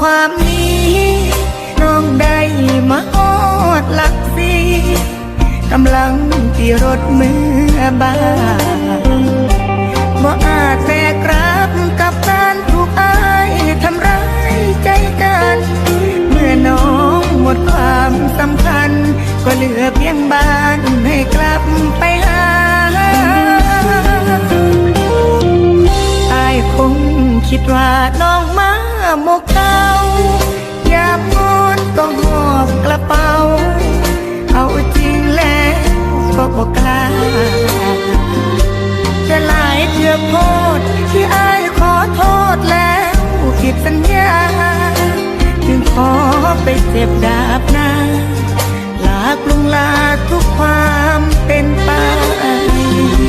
ความนี้ น้องได้มาฮอดหลักสีกำลังที่รถเมื่อบ้าบ่อาจแบกรับกับการถูกอายทำร้ายใจกัน เมื่อน้องหมดความสำคัญ ก็เหลือเพียงบ้านให้กลับไปหาอายคงคิดว่าน้องมาหมก ก็หอบกระเป๋า เอาจริงแล้วก็บอกกล้าจะหลายเทือโพดที่อายขอโทษแล้วผิดสัญญา จึงขอไปเจ็บดาบหน้าลากลุงลาทุกความเป็นไปเป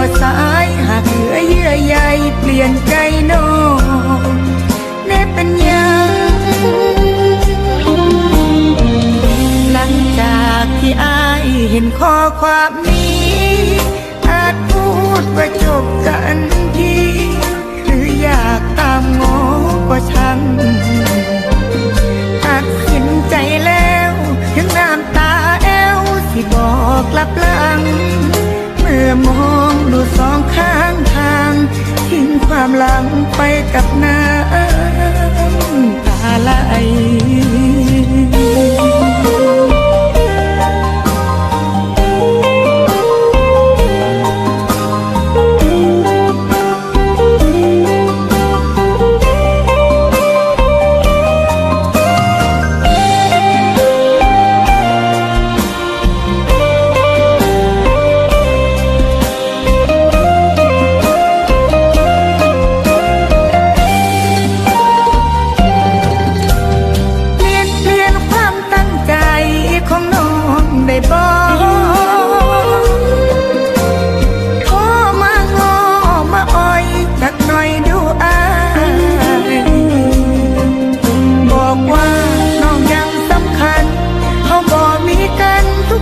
บ่สายหากเหลือเยื่อใยเปลี่ยนใจน้องแน่เป็นยังหลังจากที่อายเห็นข้อความนี้ อาจพูดว่าจบกันทีหรืออยากตามงอก็ช่างตัดสินใจแล้ว ถึงน้ำตาแอวที่บอกกลับหลัง เมื่อมอง ดูสองข้างทางทิ้งความหลังไปกับน้ำตาไหล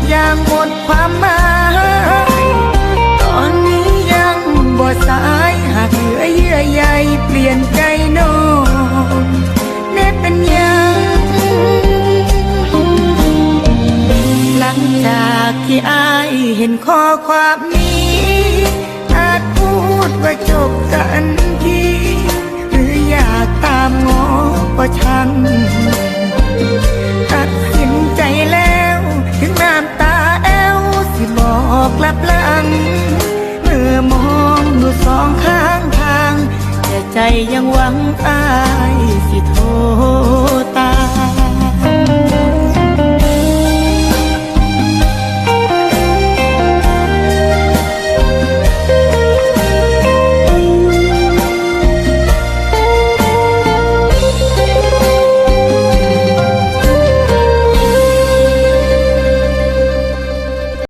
อย่างหมดความหมายตอนนี้ยังบ่สายหากเหลือเยื่อใยเปลี่ยนใจน้องแน่เป็นยังหลังจากที่อายเห็นข้อความนี้อาจพูดว่าจบกัน อกกลับหลัง เมื่อมองดูสองข้างทาง แต่ใจยังหวังอายสิโท